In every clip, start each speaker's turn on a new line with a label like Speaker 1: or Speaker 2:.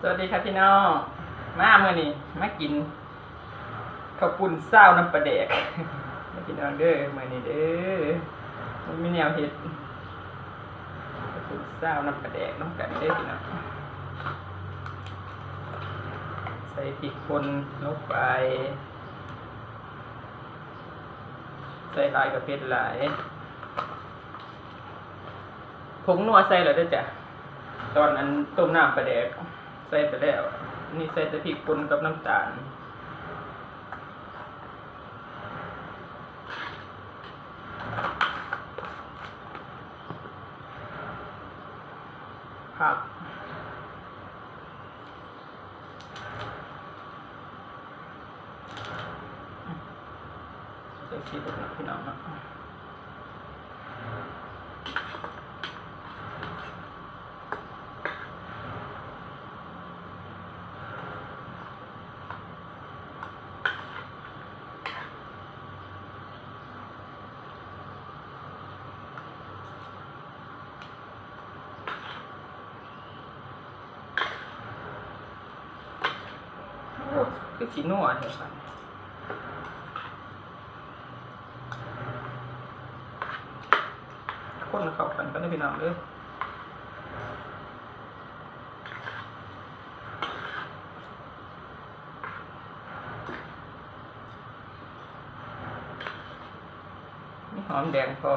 Speaker 1: สวัสดีครับพี่น้อง มาเมื่อนี้มากินข้าวปุ้นเศร้าน้ำปลาแดกมาพี่น้องเด้อเมื่อนี้เด้อมันมีแนวเห็ดข้าวปุ้นเศร้าน้ำปลาแดกน้ำกันเด้อพี่น้องใส่พริกป่นลงไป ใส่ลายกับเผ็ดหลายผงนัวใส่แล้วเด้อจ้ะตอนนั้นต้มน้ำปลาแดก ใส่ไปแล้ว นี่ใส่แต่พริกป่นกับน้ำตาล ผักใส่ชีสนะพี่น้องนะโอ้ คือสีนัวเถอะครับคนเข้ากันก็ได้พี่น้องเลยมีหอมแดงพอ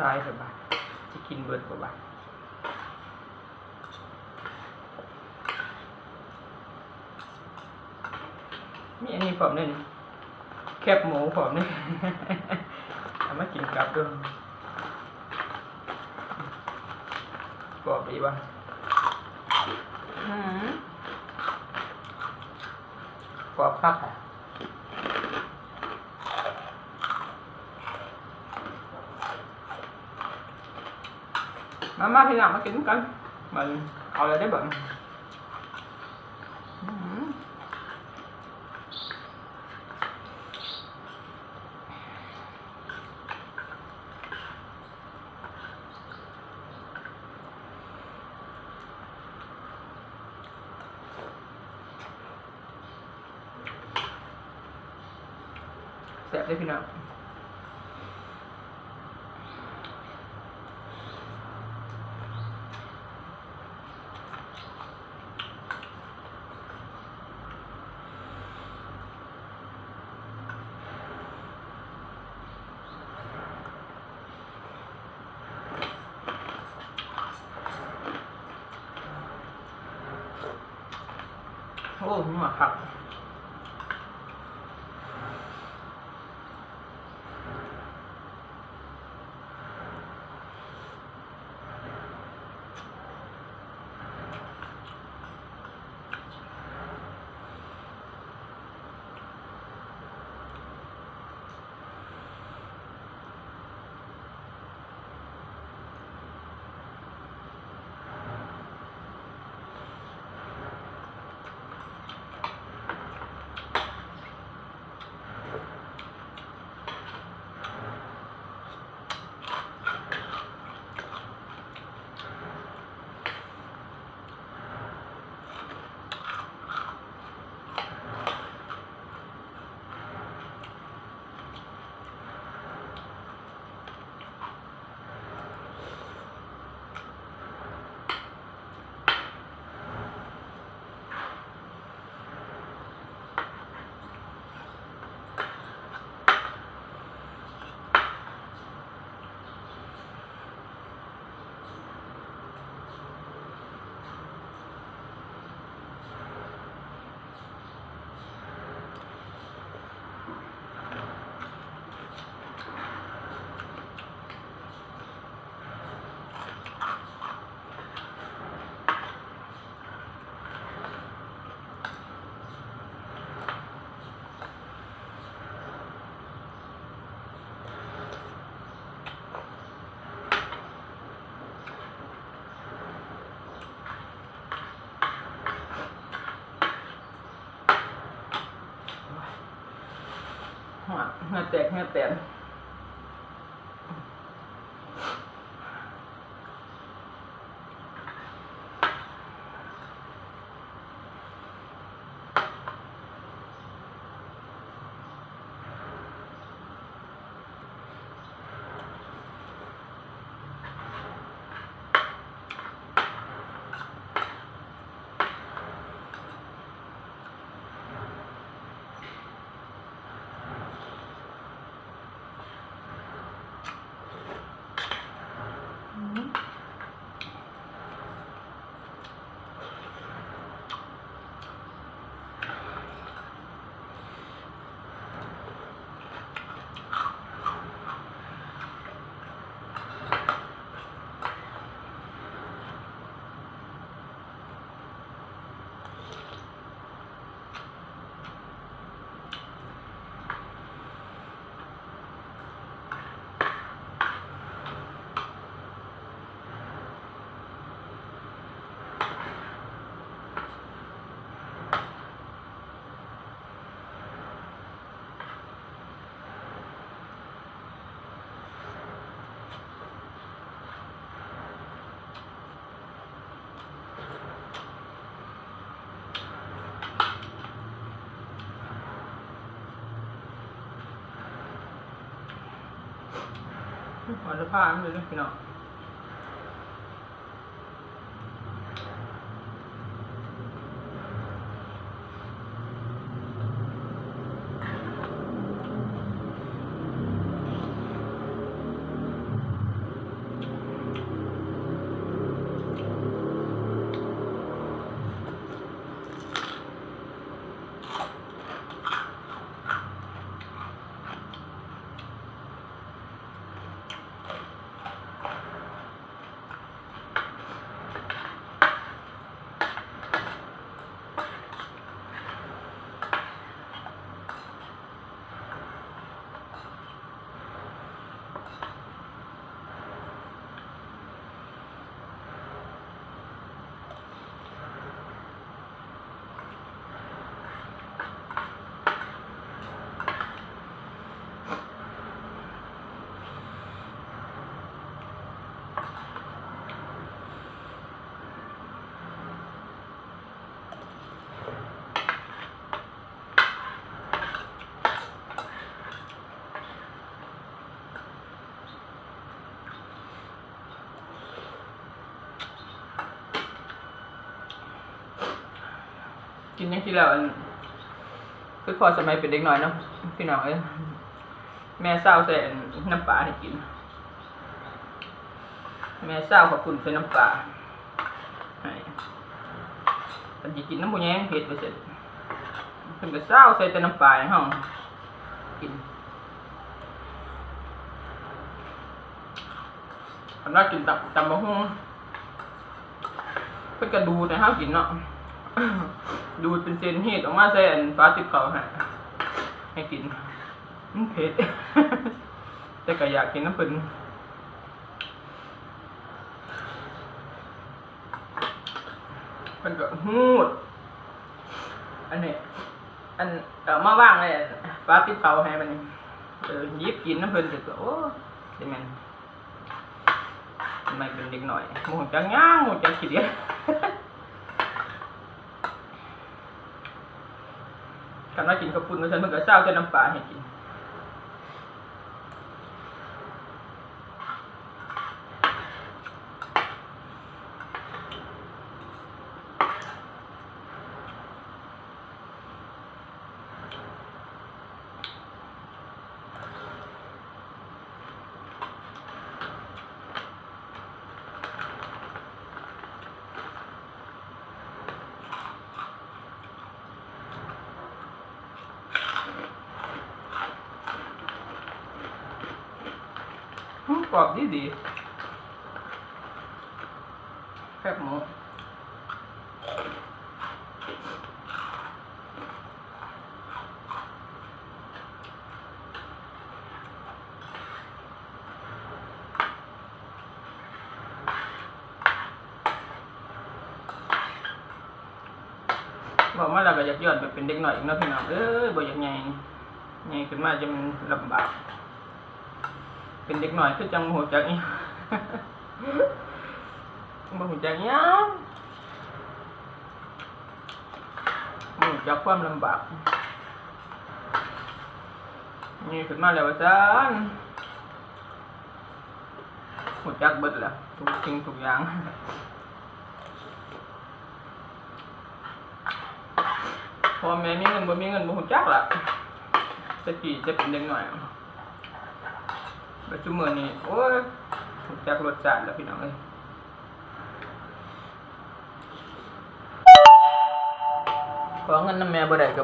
Speaker 1: หลายแต่บาจะกินเบิดกว่าบามีอันนี้ผมเนี่ยแคบหมูผมเนี่ยเอามากินกับด้วยกรอบดีป่ะอืมกรอบคักอะ มามาพี่น้องมากินกัน mình เอาเลยได้ bận Xẹp đấy พี่น้อง โอ้หมาครับ หัวเหงื่อแตกเหงื่อแตน หัวจะผ้ามันเลยนะพี่น้อง กินยังที่แล้วอันคือพอสมัยเป็นเด็กน้อยเนาะพี่น้องเอ้ยแม่เศร้าใส่นน้ำปลาให้กิน แม่เศร้าขอบคุณใส่น้ำปลาให้แต่สิกินน้ำบุญแยงเผ็ดไปเสร็จเพิ่นก็เศร้าใส่แต่น้ำปลาให้เฮากินสำหรับกินตับตำบะฮุ่งเพิ่นก็ดูแต่เฮากินเนาะ ดูดเป็นเซนเฮ็ดออกมาใส่อันฟ้าติดเขาให้ให้กินมันเผ็ด แต่ก็อยากกินน้ำเพิ่นเพิ่นก็ฮูด อันนี้ อันเอามาว่างเลยฟ้าติดเขาให้มันเออยิบกินน้ำเพิ่นก็โอ้ได้แม่นทำไมเป็นเด็กหน่อยหมูจังย่างหมูจังขี้เดียด กันว่ากินข้าวปุ้นก็ฉันมันก็เศร้าจะน้ำปลาให้กิน กรอบดีดีแคบหมูบอกมาแล้วก็อยากย้อนไปเป็นเด็กหน่อยอีกนะพี่น้องเอ้ยบ่อยากไงนี่ขึ้นมาจะมันลำบาก เป็นเด็กหน่อยคือจังโหจักนี่บ่หูจักหยังบ่หูจักความลำบากนี่ขึ้นมาแล้วอาจารย์หูจักเบิดแล้วทุกสิ่งทุกอย่างพอแม่มีเงินบ่มีเงินบ่หูจักล่ะจะกี่จะเป็นเด็กหน่อย ปัจจุบันนี้โอ้ยหูจักรสชาติแล้วพี่น้องเอ้ยขอเงินน้ำแม่บ่ได้ก็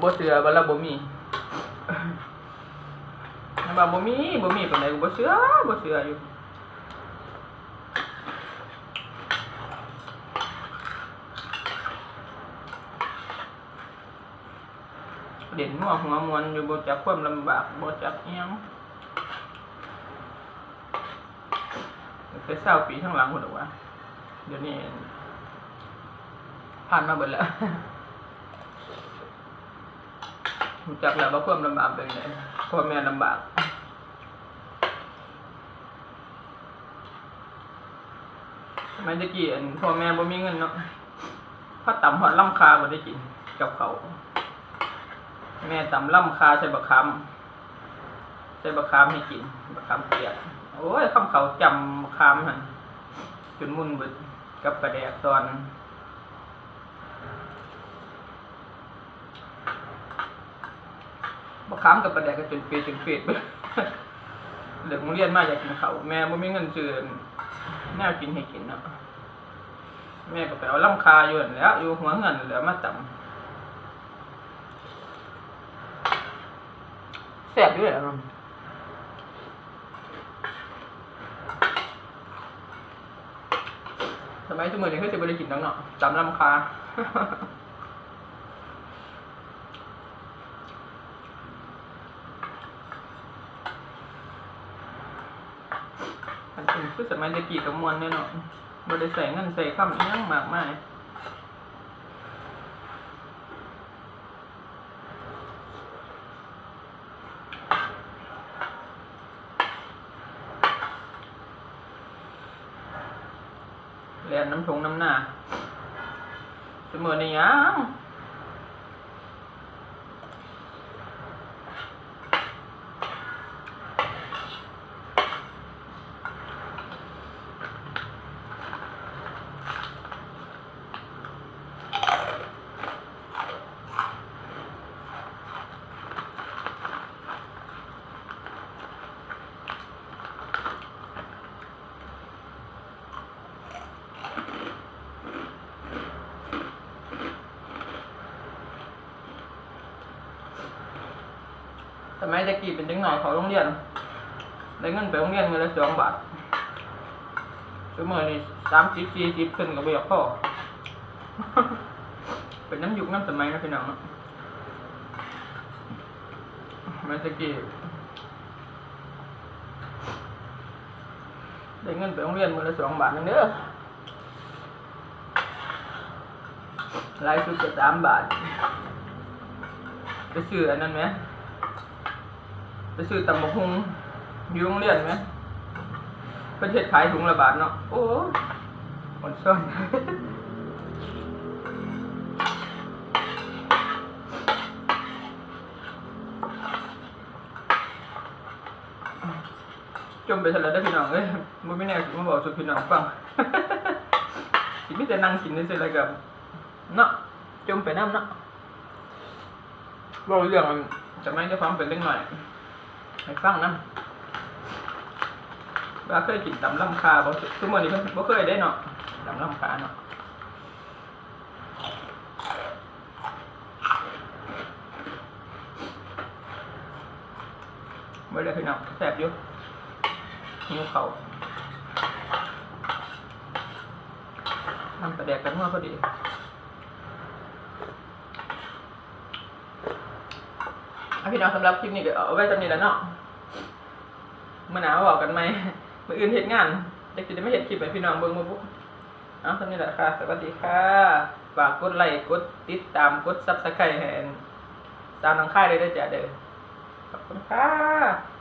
Speaker 1: บ่เชื่อว่าเราบ่มีถ้าว่บ่มีบ่มีปานใดก็บ่เชื่อบ่เชื่ออยู่เด่นหัวหัวมวนอยู่บ่จักความลำบากบ่จักเอิหยัง ไปเศร้าปีข้างหลังพุ่นดอว่าเดี๋ยวนี้ผ่านมาเบิดแล้วรู้จักแล้วว่าความลำบากเป็นไงพ่อแม่ลำบากสมัยตะกี้อันพ่อแม่บ่มีเงินเนาะพ่อต่ำหอดล่ำคาบ่ได้กินกับเขา แม่ต่ำล่ำคาใส่บะคำใส่บะคำให้กินบะคำเปียก โอ้ยคำเขาจำคำหันจนมุนบิดกับกระแดกตอนบะคำกับกระแดกก็จนเปียจนเปียไปเด็กโรงเรียนมาอยากกินเขาแม่บ่มีเงินซื้อแนวกินให้กินเนาะแม่ก็ไปเอาล่ำคาอยู่นแล้วอยู่หัวเงินแล้วมาต่ำแซ่บด้วยอะ สมัยทุกมื้อนี้คือสิบ่ได้กินนังเนาะจำลำคาอันนี้คือสมัยตะกี่กับมวลเนี่ยเนาะบริใส่เงินใส่ข้ามยังมากมายเรียนน้ำทงน้ำหน้า เสม มัยตะกี้เป็นเด็กหน่อยเขาโรงเรียนได้เงินไปโรงเรียนมือละสองบาทชั่วโมงนี้สามสิบสี่สิบขึ้นกับเบียกพ่อเป็นน้ำยุคน้ำสมัยนะพี่น้องเนาะสมัยตะกี้ได้เงินไปโรงเรียนมือละสองบาทนึงเด้อรายสุดจะสามบาท ไปซื้ออันนั้นไหม ไปซื้อตำบักหุงอยู่โรงเรียนไหมประเทศขายถุงละบาทเนาะ โอ้คนซ่อนจมไปทะเลได้พี่น้องเอ้ยมันไม่แน่สิมาบอกสุดพี่น้องฟังสิไมแต่นั่งกินนี่สิอะไรกับเนาะจมไปน้ำเนาะบอกเรื่องมันจะไม่ได้ฟังเป็นเรื่องหน่อย ให้ฟังนำว่าเคยกินตำลำคาบ่ทุกมื้อนี้เพิ่นบ่เคยได้เนาะตำลำคาเนาะบ่ได้พี่น้องแซ่บอยู่หิวข้าทำประแดกกันมาพอดีอะพี่น้องสำหรับคลิปนี้ก็เอาไว้จำนี้แล้วเนาะ มื่อหนาวบอกกันไหมเมื่ออื่นเห็นงานเด็กจะไม่เห็นคลิปไห้พี่น้องเบิ้งมาบุ๊เอาสำนี้แหละค่ะ สวัสดีค่ะฝากกดไลค์กดติดตามกดซับสไครต์ให้สามน้องค่ายได้ด้อจ้ะเด้อขอบคุณค่ะ